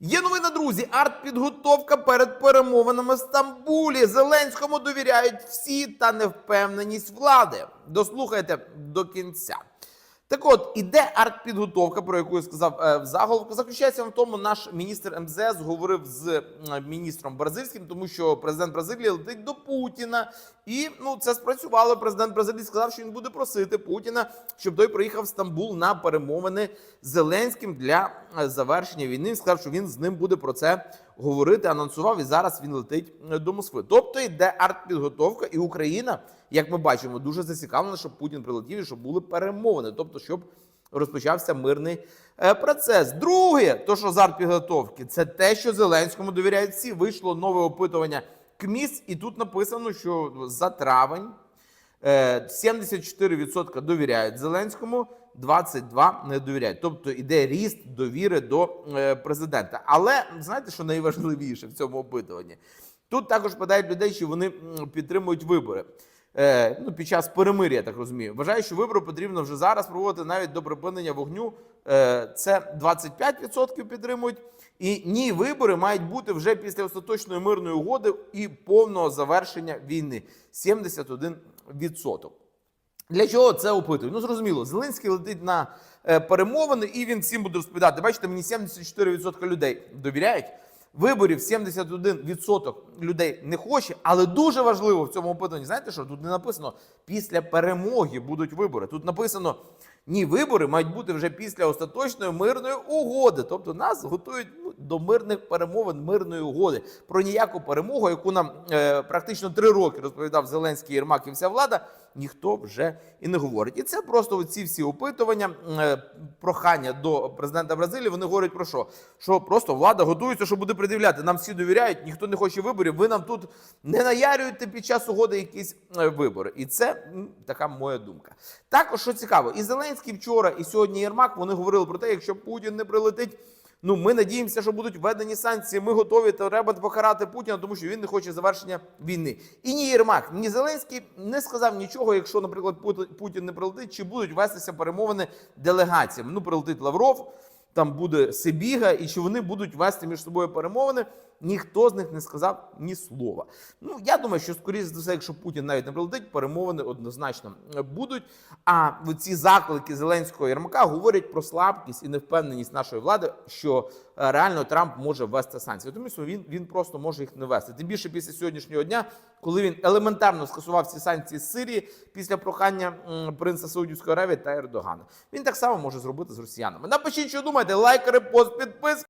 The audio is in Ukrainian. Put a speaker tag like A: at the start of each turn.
A: Є новина, друзі. Артпідготовка перед перемовинами в Стамбулі. Зеленському довіряють всі та невпевненість влади. Дослухайте до кінця. Так от, іде артпідготовка, про яку я сказав е, в заголовку. Заключається в тому, наш міністр МЗС говорив з е, міністром бразильським, тому що президент Бразилії летить до Путіна. І ну це спрацювало. Президент Бразилії сказав, що він буде просити Путіна, щоб той приїхав в Стамбул на перемовини з Зеленським для е, завершення війни. Він сказав, що він з ним буде про це говорити. Анонсував і зараз він летить е, до Москви. Тобто йде артпідготовка, і Україна, як ми бачимо, дуже зацікавлена, щоб Путін прилетів і щоб були перемовини, тобто щоб розпочався мирний е, процес. Друге, то що з артпідготовки, це те, що Зеленському довіряють всі. Вийшло нове опитування КМІС, і тут написано, що за травень. Е, 74% довіряють Зеленському, 22% не довіряють. Тобто іде ріст довіри до е, президента. Але знаєте, що найважливіше в цьому опитуванні? Тут також питають людей, чи вони підтримують вибори. Е, ну, під час перемир'я, так розумію. Вважаю, що вибори потрібно вже зараз проводити навіть до припинення вогню. Е, це 25% підтримують. І ні, вибори мають бути вже після остаточної мирної угоди і повного завершення війни. 71%. Для чого це опитують? Ну зрозуміло, Зеленський летить на е, перемовини, і він всім буде розповідати. Бачите, мені 74% людей довіряють. Виборів 71% людей не хоче, але дуже важливо в цьому опитуванні. Знаєте що? Тут не написано після перемоги будуть вибори. Тут написано ні, вибори мають бути вже після остаточної мирної угоди. Тобто нас готують ну, до мирних перемовин, мирної угоди. Про ніяку перемогу, яку нам е, практично три роки розповідав Зеленський Єрмак і вся влада, ніхто вже і не говорить. І це просто ці всі опитування, е, прохання до президента Бразилії. Вони говорять про що? Що просто влада готується, що буде пред'являти. Нам всі довіряють, ніхто не хоче виборів. Ви нам тут не наярюєте під час угоди якісь е, вибори. І це така моя думка. Також що цікаво, і Зеленський вчора, і сьогодні Єрмак вони говорили про те, якщо Путін не прилетить. Ну, ми надіємося, що будуть введені санкції. Ми готові треба покарати Путіна, тому що він не хоче завершення війни. І ні Єрмак, ні Зеленський не сказав нічого, якщо, наприклад, Путін не прилетить, чи будуть вестися перемовини делегаціями. Ну, прилетить Лавров, там буде Сибіга, і чи вони будуть вести між собою перемовини. Ніхто з них не сказав ні слова. Ну я думаю, що скоріше за все, якщо Путін навіть не прилетить, перемовини однозначно будуть. А ці заклики Зеленського Єрмака говорять про слабкість і невпевненість нашої влади, що е, реально Трамп може ввести санкції. Тому що він, він просто може їх не вести. Тим більше після сьогоднішнього дня, коли він елементарно скасував ці санкції з Сирії після прохання принца Саудівської Аравії та Ердогана. Він так само може зробити з росіянами. Напишіть, що думаєте, лайк, репост, підписка.